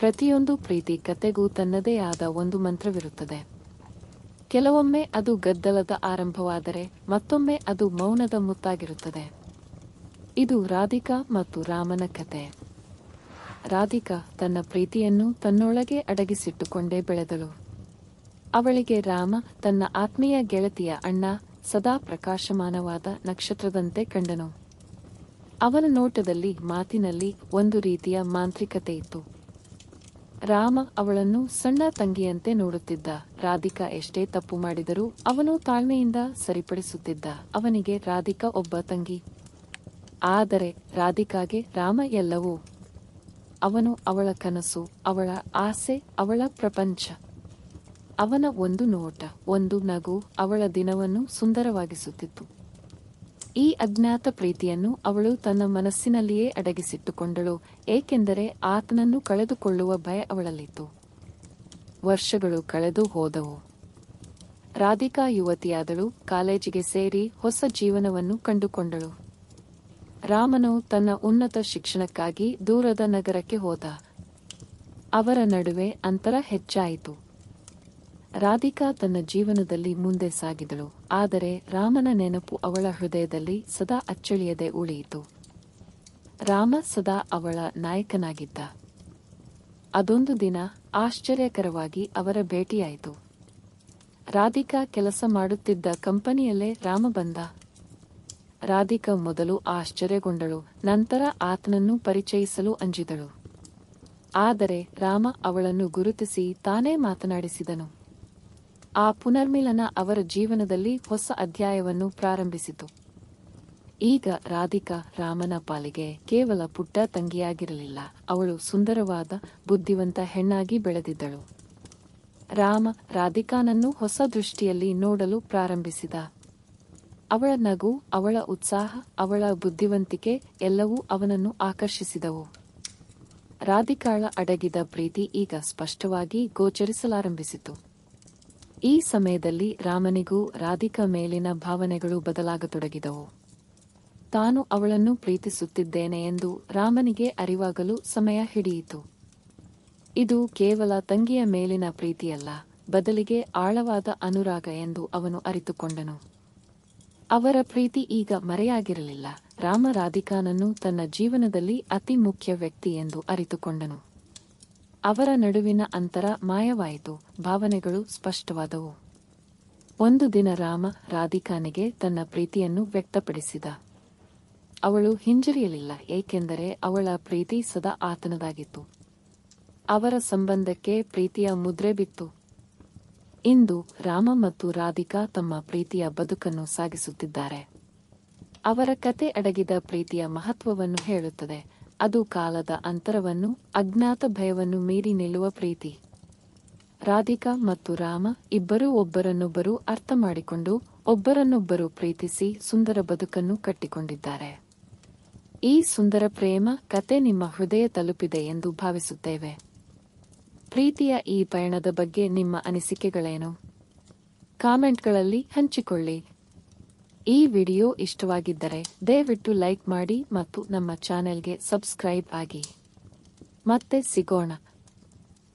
ಪ್ರತಿಯೊಂದು ಪ್ರೀತಿ ಕತೆಗೂ ತನ್ನದೇ ಆದ ಒಂದು ಮಂತ್ರವಿರುತ್ತದೆ. ಕೆಲವೊಮ್ಮೆ ಅದು ಗದ್ದಲದ ಆರಂಭವಾದರೆ ಮತ್ತೊಮ್ಮೆ ಅದು ಮೌನದ ಮುತ್ತಾಗಿರುತ್ತದೆ. ಇದು ರಾಧಿಕಾ ಮತ್ತು ರಾಮನ ಕತೆ. ರಾಧಿಕಾ ತನ್ನ ಪ್ರೀತಿಯನ್ನು ತನ್ನೊಳಗೆ ಅಡಗಿಸಿಟ್ಟುಕೊಂಡೇ ಬೆಳೆದಳು. ಅವಳಿಗೆ ರಾಮ ತನ್ನ ಆತ್ಮೀಯ ಗೆಳತಿಯ ಅಣ್ಣ, ಸದಾ ಪ್ರಕಾಶಮಾನವಾದ ನಕ್ಷತ್ರದಂತೆ ಕಂಡನು. ಅವನ ನೋಟದಲ್ಲಿ ಮಾತಿನಲ್ಲಿ ಒಂದು ರೀತಿಯ ಮಾಂತ್ರಿಕತೆ ಇತ್ತು. ರಾಮ ಅವಳನ್ನು ಸಣ್ಣ ತಂಗಿಯಂತೆ ನೋಡುತ್ತಿದ್ದ. ರಾಧಿಕಾ ಎಷ್ಟೇ ತಪ್ಪು ಮಾಡಿದರೂ ಅವನು ತಾಳ್ಮೆಯಿಂದ ಸರಿಪಡಿಸುತ್ತಿದ್ದ. ಅವನಿಗೆ ರಾಧಿಕಾ ಒಬ್ಬ ತಂಗಿ. ಆದರೆ ರಾಧಿಕಾಗೆ ರಾಮ ಎಲ್ಲವೂ. ಅವನು ಅವಳ ಕನಸು, ಅವಳ ಆಸೆ, ಅವಳ ಪ್ರಪಂಚ. ಅವನ ಒಂದು ನೋಟ, ಒಂದು ನಗು ಅವಳ ದಿನವನ್ನು ಸುಂದರವಾಗಿಸುತ್ತಿತ್ತು. ಈ ಅಜ್ಞಾತ ಪ್ರೀತಿಯನ್ನು ಅವಳು ತನ್ನ ಮನಸ್ಸಿನಲ್ಲಿಯೇ ಅಡಗಿಸಿಟ್ಟುಕೊಂಡಳು, ಏಕೆಂದರೆ ಆತನನ್ನು ಕಳೆದುಕೊಳ್ಳುವ ಭಯ ಅವಳಲ್ಲಿತ್ತು. ವರ್ಷಗಳು ಕಳೆದು ಹೋದವು. ರಾಧಿಕಾ ಯುವತಿಯಾದಳು ಕಾಲೇಜಿಗೆ ಸೇರಿ ಹೊಸ ಜೀವನವನ್ನು ಕಂಡುಕೊಂಡಳು. ರಾಮನು ತನ್ನ ಉನ್ನತ ಶಿಕ್ಷಣಕ್ಕಾಗಿ ದೂರದ ನಗರಕ್ಕೆ ಹೋದ. ಅವರ ನಡುವೆ ಅಂತರ ಹೆಚ್ಚಾಯಿತು. ರಾಧಿಕಾ ತನ್ನ ಜೀವನದಲ್ಲಿ ಮುಂದೆ ಸಾಗಿದಳು, ಆದರೆ ರಾಮನ ನೆನಪು ಅವಳ ಹೃದಯದಲ್ಲಿ ಸದಾ ಅಚ್ಚಳಿಯದೆ ಉಳಿಯಿತು. ರಾಮ ಸದಾ ಅವಳ ನಾಯಕನಾಗಿದ್ದ. ಅದೊಂದು ದಿನ ಆಶ್ಚರ್ಯಕರವಾಗಿ ಅವರ ಭೇಟಿಯಾಯಿತು. ರಾಧಿಕಾ ಕೆಲಸ ಮಾಡುತ್ತಿದ್ದ ಕಂಪನಿಯಲ್ಲೇ ರಾಮ ಬಂದ. ರಾಧಿಕಾ ಮೊದಲು ಆಶ್ಚರ್ಯಗೊಂಡಳು, ನಂತರ ಆತನನ್ನು ಪರಿಚಯಿಸಲು ಅಂಜಿದಳು. ಆದರೆ ರಾಮ ಅವಳನ್ನು ಗುರುತಿಸಿ ತಾನೇ ಮಾತನಾಡಿಸಿದನು. ಆ ಪುನರ್ಮಿಲನ ಅವರ ಜೀವನದಲ್ಲಿ ಹೊಸ ಅಧ್ಯಾಯವನ್ನು ಪ್ರಾರಂಭಿಸಿತು. ಈಗ ರಾಧಿಕಾ ರಾಮನ ಪಾಲಿಗೆ ಕೇವಲ ಪುಟ್ಟ ತಂಗಿಯಾಗಿರಲಿಲ್ಲ. ಅವಳು ಸುಂದರವಾದ, ಬುದ್ಧಿವಂತ ಹೆಣ್ಣಾಗಿ ಬೆಳೆದಿದ್ದಳು. ರಾಮ ರಾಧಿಕಾನನ್ನು ಹೊಸ ದೃಷ್ಟಿಯಲ್ಲಿ ನೋಡಲು ಪ್ರಾರಂಭಿಸಿದ. ಅವಳ ನಗು, ಅವಳ ಉತ್ಸಾಹ, ಅವಳ ಬುದ್ಧಿವಂತಿಕೆ ಎಲ್ಲವೂ ಅವನನ್ನು ಆಕರ್ಷಿಸಿದವು. ರಾಧಿಕಾಳ ಅಡಗಿದ ಪ್ರೀತಿ ಈಗ ಸ್ಪಷ್ಟವಾಗಿ ಗೋಚರಿಸಲಾರಂಭಿಸಿತು. ಈ ಸಮಯದಲ್ಲಿ ರಾಮನಿಗೂ ರಾಧಿಕಾ ಮೇಲಿನ ಭಾವನೆಗಳು ಬದಲಾಗತೊಡಗಿದವು. ತಾನು ಅವಳನ್ನು ಪ್ರೀತಿಸುತ್ತಿದ್ದೇನೆ ಎಂದು ರಾಮನಿಗೆ ಅರಿವಾಗಲು ಸಮಯ ಹಿಡಿಯಿತು. ಇದು ಕೇವಲ ತಂಗಿಯ ಮೇಲಿನ ಪ್ರೀತಿಯಲ್ಲ, ಬದಲಿಗೆ ಆಳವಾದ ಅನುರಾಗ ಎಂದು ಅವನು ಅರಿತುಕೊಂಡನು. ಅವರ ಪ್ರೀತಿ ಈಗ ಮರೆಯಾಗಿರಲಿಲ್ಲ. ರಾಮ ರಾಧಿಕಾನನ್ನು ತನ್ನ ಜೀವನದಲ್ಲಿ ಅತಿ ಮುಖ್ಯ ವ್ಯಕ್ತಿ ಎಂದು ಅರಿತುಕೊಂಡನು. ಅವರ ನಡುವಿನ ಅಂತರ ಮಾಯವಾಯಿತು. ಭಾವನೆಗಳು ಸ್ಪಷ್ಟವಾದವು. ಒಂದು ದಿನ ರಾಮ ರಾಧಿಕಾನಿಗೆ ತನ್ನ ಪ್ರೀತಿಯನ್ನು ವ್ಯಕ್ತಪಡಿಸಿದ. ಅವಳು ಹಿಂಜರಿಯಲಿಲ್ಲ, ಏಕೆಂದರೆ ಅವಳ ಪ್ರೀತಿ ಸದಾ ಆತನದಾಗಿತ್ತು. ಅವರ ಸಂಬಂಧಕ್ಕೆ ಪ್ರೀತಿಯ ಮುದ್ರೆ ಬಿತ್ತು. ಇಂದು ರಾಮ ಮತ್ತು ರಾಧಿಕಾ ತಮ್ಮ ಪ್ರೀತಿಯ ಬದುಕನ್ನು ಸಾಗಿಸುತ್ತಿದ್ದಾರೆ. ಅವರ ಕತೆ ಅಡಗಿದ ಪ್ರೀತಿಯ ಮಹತ್ವವನ್ನು ಹೇಳುತ್ತದೆ. ಅದು ಕಾಲದ ಅಂತರವನ್ನು, ಅಜ್ಞಾತ ಭಯವನ್ನು ಮೀರಿ ನಿಲ್ಲುವ ಪ್ರೀತಿ. ರಾಧಿಕಾ ಮತ್ತು ರಾಮ ಇಬ್ಬರೂ ಒಬ್ಬರನ್ನೊಬ್ಬರು ಅರ್ಥ ಮಾಡಿಕೊಂಡು ಒಬ್ಬರನ್ನೊಬ್ಬರು ಪ್ರೀತಿಸಿ ಸುಂದರ ಬದುಕನ್ನು ಕಟ್ಟಿಕೊಂಡಿದ್ದಾರೆ. ಈ ಸುಂದರ ಪ್ರೇಮ ಕತೆ ನಿಮ್ಮ ಹೃದಯ ತಲುಪಿದೆ ಎಂದು ಭಾವಿಸುತ್ತೇವೆ. ಪ್ರೀತಿಯ ಈ ಪಯಣದ ಬಗ್ಗೆ ನಿಮ್ಮ ಅನಿಸಿಕೆಗಳೇನು? ಕಾಮೆಂಟ್ಗಳಲ್ಲಿ ಹಂಚಿಕೊಳ್ಳಿ. ಈ ವಿಡಿಯೋ ಇಷ್ಟವಾಗಿದ್ದರೆ ದಯವಿಟ್ಟು ಲೈಕ್ ಮಾಡಿ ಮತ್ತು ನಮ್ಮ ಚಾನೆಲ್ಗೆ ಸಬ್ಸ್ಕ್ರೈಬ್ ಆಗಿ. ಮತ್ತೆ ಸಿಗೋಣ.